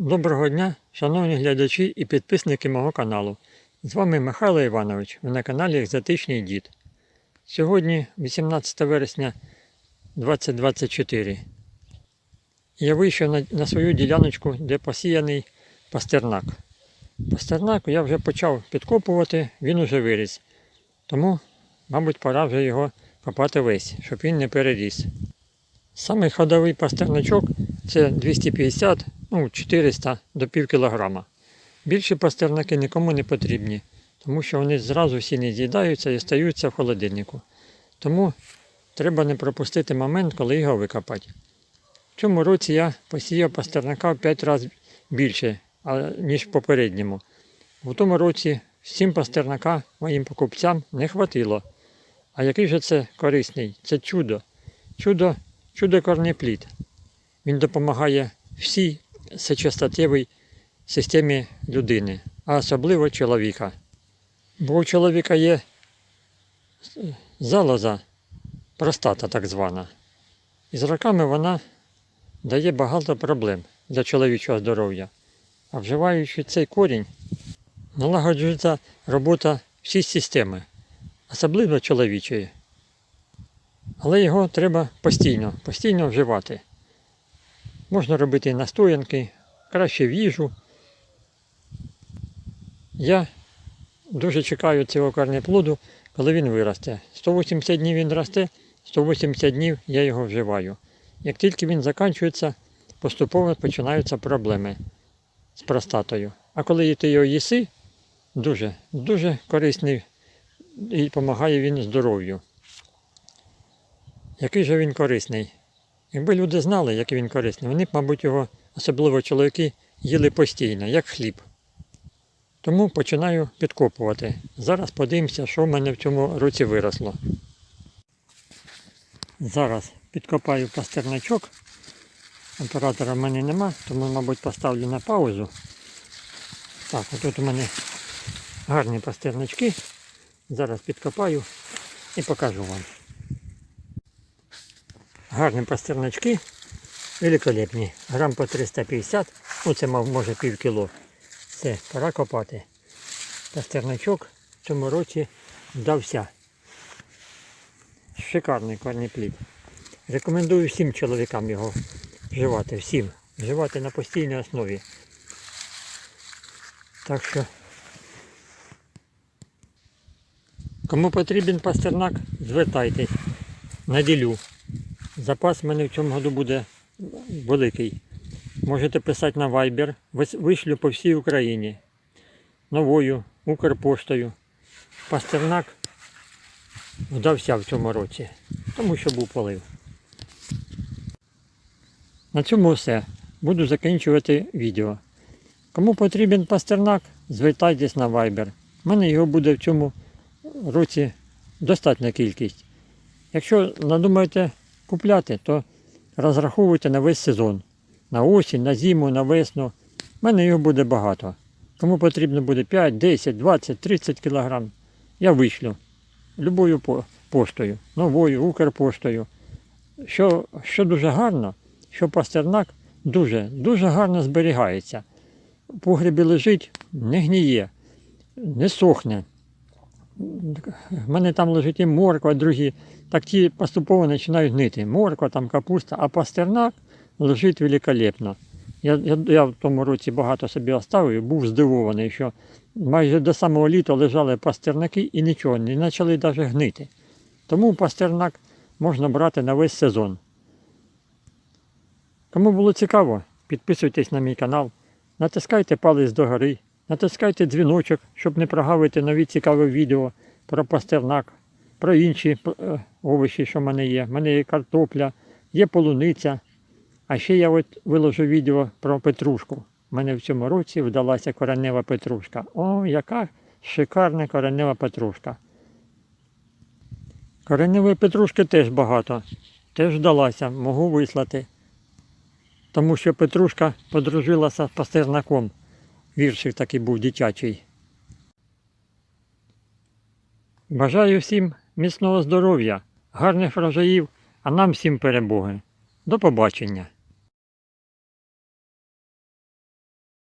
Доброго дня, шановні глядачі і підписники мого каналу. З вами Михайло Іванович. Ви на каналі Екзотичний Дід. Сьогодні 18 вересня 2024. Я вийшов на, на свою діляночку, де посіяний пастернак. Пастернак я вже почав підкопувати, він уже виріс. Тому, мабуть, пора вже його копати весь, щоб він не переріс. Самий ходовий пастерначок це 250, ну 400 до пів кілограма. Більші пастернаки нікому не потрібні, тому що вони зразу всі не з'їдаються і стаються в холодильнику. Тому треба не пропустити момент, коли його викопати. В цьому році я посіяв пастернака в 5 разів більше, ніж в попередньому. В тому році всім пастернака моїм покупцям не хватило. А який же це корисний? Це чудо. Чудо, чудо корнеплід. Він допомагає всій сечостатевій системі людини, а особливо чоловіка. Бо у чоловіка є залоза, простата так звана. І з роками вона дає багато проблем для чоловічого здоров'я. А вживаючи цей корінь, налагоджується робота всій системи, особливо чоловічої. Але його треба постійно, постійно вживати. Можна робити настоянки, краще в їжу. Я дуже чекаю цього корнеплоду, коли він виросте. 180 днів він росте, 180 днів я його вживаю. Як тільки він закінчується, поступово починаються проблеми з простатою. А коли ти його їси, дуже, дуже корисний і допомагає він здоров'ю. Який же він корисний? Якби люди знали, який він корисний, вони б, мабуть, його, особливо чоловіки, їли постійно, як хліб. Тому починаю підкопувати. Зараз подивимося, що в мене в цьому році виросло. Зараз підкопаю пастерначок. Оператора в мене нема, тому, мабуть, поставлю на паузу. Так, отут у мене гарні пастерначки. Зараз підкопаю і покажу вам. Гарні пастерначки, великолепні. Грам по 350, ну це мав може пів кіло. Все, пора копати. Пастерначок в цьому році вдався. Шикарний корніплід. Рекомендую всім чоловікам його вживати, всім. Вживати на постійній основі. Так що, кому потрібен пастернак, звертайтесь. Наділю. Запас в мене в цьому году буде великий. Можете писати на Viber. Вишлю по всій Україні. Новою, Укрпоштою. Пастернак вдався в цьому році, тому що був полив. На цьому все. Буду закінчувати відео. Кому потрібен пастернак, звертайтесь на Viber. У мене його буде в цьому році достатня кількість. Якщо надумаєте купляти, то розраховуйте на весь сезон. На осінь, на зиму, на весну. У мене його буде багато. Кому потрібно буде 5, 10, 20, 30 кілограм, я вишлю. Любою поштою, новою, Укрпоштою. Що, що дуже гарно, що пастернак дуже, дуже гарно зберігається. В погребі лежить, не гніє, не сохне. В мене там лежить і морква, другі. Так ті поступово починають гнити. Морква, там капуста, а пастернак лежить великолепно. Я, я, я в тому році багато собі оставив і був здивований, що майже до самого літа лежали пастернаки і нічого, не почали навіть гнити. Тому пастернак можна брати на весь сезон. Кому було цікаво, підписуйтесь на мій канал, натискайте палець догори, натискайте дзвіночок, щоб не прогавити нові цікаві відео про пастернак, про інші е, овочі, що в мене є. У мене є картопля, є полуниця. А ще я от виложу відео про петрушку. У мене в цьому році вдалася коренева петрушка. О, яка шикарна коренева петрушка. Кореневої петрушки теж багато. Теж вдалася, можу вислати. Тому що Петрушка подружилася з пастернаком. Віршик такий був дитячий. Бажаю всім міцного здоров'я, гарних врожаїв, а нам всім перемоги. До побачення!